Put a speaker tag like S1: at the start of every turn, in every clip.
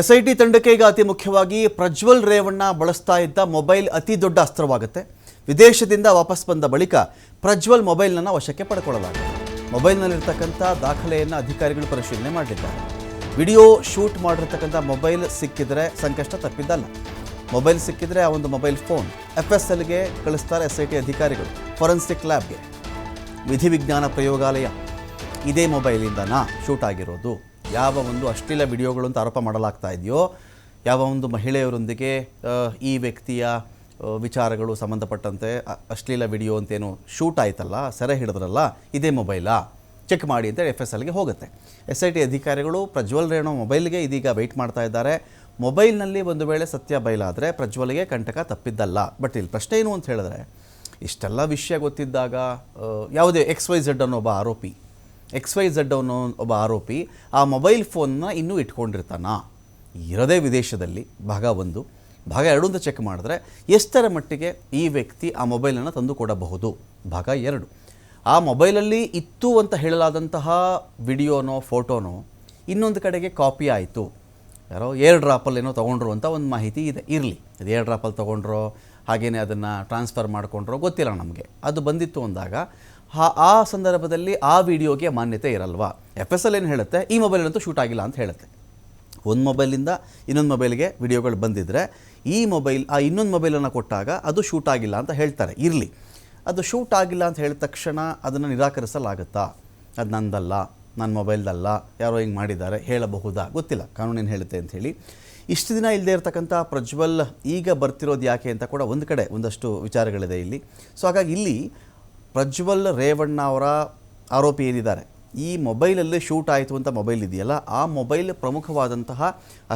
S1: S ತಂಡಕ್ಕೆ ಈಗ ಅತಿ ಮುಖ್ಯವಾಗಿ ಪ್ರಜ್ವಲ್ ರೇವಣ್ಣ ಬಳಸ್ತಾ ಇದ್ದ ಮೊಬೈಲ್ ಅತಿ ದೊಡ್ಡ ಅಸ್ತ್ರವಾಗುತ್ತೆ. ವಿದೇಶದಿಂದ ವಾಪಸ್ ಬಂದ ಬಳಿಕ ಪ್ರಜ್ವಲ್ ಮೊಬೈಲ್ನನ್ನು ವಶಕ್ಕೆ ಪಡ್ಕೊಳ್ಳಲಾಗಿದೆ. ಮೊಬೈಲ್ನಲ್ಲಿರ್ತಕ್ಕಂಥ ದಾಖಲೆಯನ್ನು ಅಧಿಕಾರಿಗಳು ಪರಿಶೀಲನೆ ಮಾಡಿದ್ದಾರೆ. ವಿಡಿಯೋ ಶೂಟ್ ಮಾಡಿರ್ತಕ್ಕಂಥ ಮೊಬೈಲ್ ಸಿಕ್ಕಿದರೆ ಸಂಕಷ್ಟ ತಪ್ಪಿದ್ದಲ್ಲ. ಮೊಬೈಲ್ ಸಿಕ್ಕಿದರೆ ಆ ಒಂದು ಮೊಬೈಲ್ ಫೋನ್ ಎಫ್ ಎಸ್ ಎಲ್ಗೆ ಕಳಿಸ್ತಾರೆ ಎಸ್ ಐ ಟಿ ಅಧಿಕಾರಿಗಳು ಫೊರೆನ್ಸಿಕ್ ಲ್ಯಾಬ್ಗೆ. ವಿಧಿವಿಜ್ಞಾನ ಪ್ರಯೋಗಾಲಯ ಇದೇ ಮೊಬೈಲಿಂದನಾ ಶೂಟ್ ಆಗಿರೋದು? ಯಾವ ಒಂದು ಅಶ್ಲೀಲ ವಿಡಿಯೋಗಳು ಅಂತ ಆರೋಪ ಮಾಡಲಾಗ್ತಾ ಇದೆಯೋ, ಯಾವ ಒಂದು ಮಹಿಳೆಯರೊಂದಿಗೆ ಈ ವ್ಯಕ್ತಿಯ ವಿಚಾರಗಳು ಸಂಬಂಧಪಟ್ಟಂತೆ ಅಶ್ಲೀಲ ವಿಡಿಯೋ ಅಂತೇನು ಶೂಟ್ ಆಯ್ತಲ್ಲ, ಸೆರೆ ಹಿಡಿದ್ರಲ್ಲ, ಇದೇ ಮೊಬೈಲಾ? ಚೆಕ್ ಮಾಡಿ ಅಂತ ಎಫ್ ಎಸ್ ಎಲ್ಗೆ ಹೋಗುತ್ತೆ. ಎಸ್ ಐ ಟಿ ಅಧಿಕಾರಿಗಳು ಪ್ರಜ್ವಲ್ ರೇಣು ಮೊಬೈಲ್ಗೆ ಇದೀಗ ವೆಯ್ಟ್ ಮಾಡ್ತಾ ಇದ್ದಾರೆ. ಮೊಬೈಲ್ನಲ್ಲಿ ಒಂದು ವೇಳೆ ಸತ್ಯ ಬಯಲಾದರೆ ಪ್ರಜ್ವಲ್ಗೆ ಕಂಟಕ ತಪ್ಪಿದ್ದಲ್ಲ. ಬಟ್ ಇಲ್ಲಿ ಪ್ರಶ್ನೆ ಏನು ಅಂತ ಹೇಳಿದ್ರೆ, ಇಷ್ಟೆಲ್ಲ ವಿಷಯ ಗೊತ್ತಿದ್ದಾಗ ಯಾವುದೇ ಎಕ್ಸ್ ವೈ ಝೆಡ್ ಅನ್ನೋ ಒಬ್ಬ ಆರೋಪಿ ಎಕ್ಸ್ ವೈ ಝಡ್ ಅನ್ನೋ ಒಬ್ಬ ಆರೋಪಿ ಆ ಮೊಬೈಲ್ ಫೋನ್ನ ಇನ್ನೂ ಇಟ್ಕೊಂಡಿರ್ತಾನ. ಇರೋದೇ ವಿದೇಶದಲ್ಲಿ, ಭಾಗ ಒಂದು. ಭಾಗ ಎರಡು ಅಂತ ಚೆಕ್ ಮಾಡಿದ್ರೆ ಎಷ್ಟರ ಮಟ್ಟಿಗೆ ಈ ವ್ಯಕ್ತಿ ಆ ಮೊಬೈಲನ್ನು ತಂದು ಕೊಡಬಹುದು? ಭಾಗ ಎರಡು. ಆ ಮೊಬೈಲಲ್ಲಿ ಇತ್ತು ಅಂತ ಹೇಳಲಾದಂತಹ ವಿಡಿಯೋನೋ, ಫೋಟೋನೋ ಇನ್ನೊಂದು ಕಡೆಗೆ ಕಾಪಿ ಆಯಿತು. ಯಾರೋ ಏರ್ ಡ್ರಾಪಲ್ಲಿ ಏನೋ ತೊಗೊಂಡ್ರು ಅಂತ ಒಂದು ಮಾಹಿತಿ ಇದೆ. ಇರಲಿ. ಅದು ಏರ್ ಡ್ರಾಪಲ್ಲಿ ತೊಗೊಂಡ್ರೋ ಹಾಗೆಯೇ ಅದನ್ನು ಟ್ರಾನ್ಸ್ಫರ್ ಮಾಡಿಕೊಂಡ್ರೋ ಗೊತ್ತಿಲ್ಲ ನಮಗೆ. ಅದು ಬಂದಿತ್ತು ಅಂದಾಗ ಆ- ಆ ಸಂದರ್ಭದಲ್ಲಿ ಆ ವಿಡಿಯೋಗೆ ಮಾನ್ಯತೆ ಇರಲ್ವಾ? ಎಫ್ ಎಸ್ ಎಲ್ ಏನು ಹೇಳುತ್ತೆ? ಈ ಮೊಬೈಲಂತೂ ಶೂಟ್ ಆಗಿಲ್ಲ ಅಂತ ಹೇಳುತ್ತೆ. ಒಂದು ಮೊಬೈಲಿಂದ ಇನ್ನೊಂದು ಮೊಬೈಲ್ಗೆ ವಿಡಿಯೋಗಳು ಬಂದಿದ್ದರೆ ಈ ಮೊಬೈಲ್, ಆ ಇನ್ನೊಂದು ಮೊಬೈಲನ್ನು ಕೊಟ್ಟಾಗ ಅದು ಶೂಟ್ ಆಗಿಲ್ಲ ಅಂತ ಹೇಳ್ತಾರೆ. ಇರಲಿ. ಅದು ಶೂಟ್ ಆಗಿಲ್ಲ ಅಂತ ಹೇಳಿದ ತಕ್ಷಣ ಅದನ್ನು ನಿರಾಕರಿಸಲಾಗುತ್ತಾ? ಅದು ನಂದಲ್ಲ ನನ್ನ ಮೊಬೈಲ್ದಲ್ಲ, ಯಾರೋ ಹಿಂಗೆ ಮಾಡಿದ್ದಾರೆ, ಹೇಳಬಹುದಾ? ಗೊತ್ತಿಲ್ಲ. ಕಾನೂನೇನು ಹೇಳುತ್ತೆ ಅಂಥೇಳಿ ಇಷ್ಟು ದಿನ ಇಲ್ಲದೆ ಇರತಕ್ಕಂಥ ಪ್ರಜ್ವಲ್ ಈಗ ಬರ್ತಿರೋದು ಯಾಕೆ ಅಂತ ಕೂಡ ಒಂದು ಕಡೆ ಒಂದಷ್ಟು ವಿಚಾರಗಳಿದೆ ಇಲ್ಲಿ. ಸೊ ಹಾಗಾಗಿ ಇಲ್ಲಿ ಪ್ರಜ್ವಲ್ ರೇವಣ್ಣ ಅವರ ಆರೋಪಿ ಏನಿದ್ದಾರೆ? ಈ ಮೊಬೈಲಲ್ಲೇ ಶೂಟ್ ಆಯಿತು ಅಂತ ಮೊಬೈಲ್ ಇದೆಯಲ್ಲ, ಆ ಮೊಬೈಲ್ ಪ್ರಮುಖವಾದಂತಹ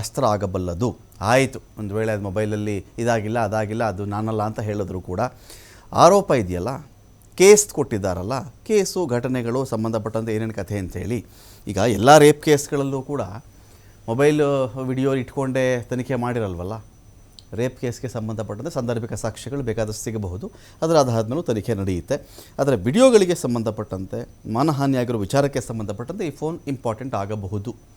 S1: ಅಸ್ತ್ರ ಆಗಬಲ್ಲದು. ಆಯಿತು, ಒಂದು ವೇಳೆ ಅದು ಮೊಬೈಲಲ್ಲಿ ಇದಾಗಿಲ್ಲ, ಅದಾಗಿಲ್ಲ, ಅದು ನಾನಲ್ಲ ಅಂತ ಹೇಳಿದ್ರು ಕೂಡ. ಆರೋಪ ಇದೆಯಲ್ಲ, ಕೇಸ್ ಕೊಟ್ಟಿದ್ದಾರಲ್ಲ, ಕೇಸು ಘಟನೆಗಳು ಸಂಬಂಧಪಟ್ಟಂತೆ ಏನೇನು ಕಥೆ ಅಂತೇಳಿ. ಈಗ ಎಲ್ಲ ರೇಪ್ ಕೇಸ್ಗಳಲ್ಲೂ ಕೂಡ ಮೊಬೈಲ್ ವಿಡಿಯೋ ಇಟ್ಕೊಂಡೇ ತನಿಖೆ ಮಾಡಿರಲ್ವಲ್ಲ ರೇಪ್ ಕೇಸ್ಗೆ ಸಂಬಂಧಪಟ್ಟಂತೆ ಸಂದರ್ಭಿಕ ಸಾಕ್ಷ್ಯಗಳು ಬೇಕಾದಷ್ಟು ಸಿಗಬಹುದು. ಅದರ ಆಧಾರದ ಮೇಲೂ ತನಿಖೆ ನಡೆಯುತ್ತೆ. ಆದರೆ ವಿಡಿಯೋಗಳಿಗೆ ಸಂಬಂಧಪಟ್ಟಂತೆ ಮಾನಹಾನಿಯಾಗಿರೋ ವಿಚಾರಕ್ಕೆ ಸಂಬಂಧಪಟ್ಟಂತೆ ಈ ಫೋನ್ ಇಂಪಾರ್ಟೆಂಟ್ ಆಗಬಹುದು.